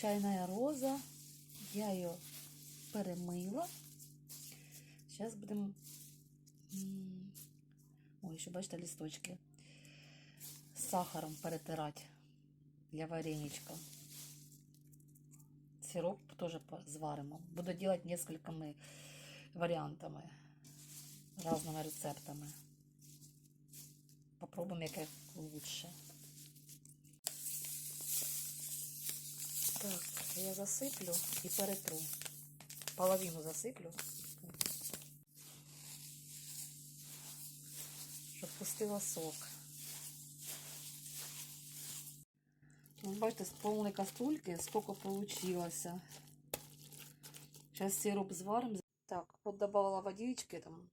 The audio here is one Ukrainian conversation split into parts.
чайная роза. Я її перемила. Зараз будемо. Ой, ще бачите листочки. З сахаром перетирати для вареничка. Сироп тоже зваримо. Буду делать несколькими варіантами, разными рецептами. Попробуем, яке лучше. Так, я засиплю і перетру. Половину засиплю. Щоб пустила сок. Ну, бачите, з повної каструльки сколько получилося. Сейчас сироп зварим. Так, вот добавила водички, там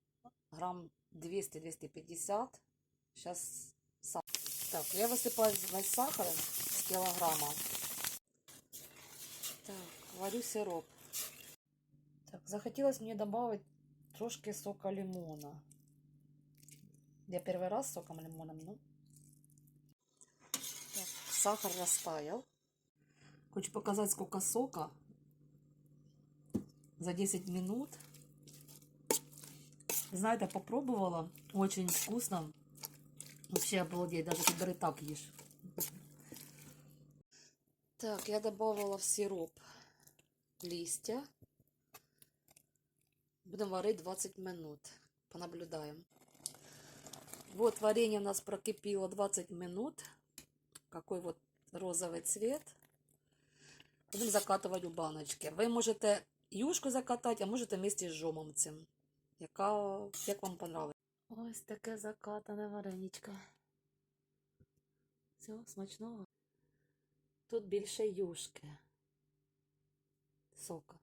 грамм 200-250. Сейчас сахар. Так, я высыпаю весь сахар с килограмма. Варю сироп. Так, захотелось мне добавить трошки сока лимона. Я первый раз с соком лимоном, ну. Так, сахар растаял. Хочу показать, сколько сока за 10 минут. Знаете, попробовала. Очень вкусно. Вообще обалдеть, даже когда так ешь. Так, я добавила в сироп листья. Будем варить 20 минут. Понаблюдаем. Вот варенье у нас прокипело 20 минут. Какой вот розовый цвет. Будемо закатувати у баночки. Ви можете юшку закатати, а можете вместе з жомом цим. Яка, як вам понравиться. Ось таке закатане вареничко. Все, смачного. Тут більше юшки. Сока.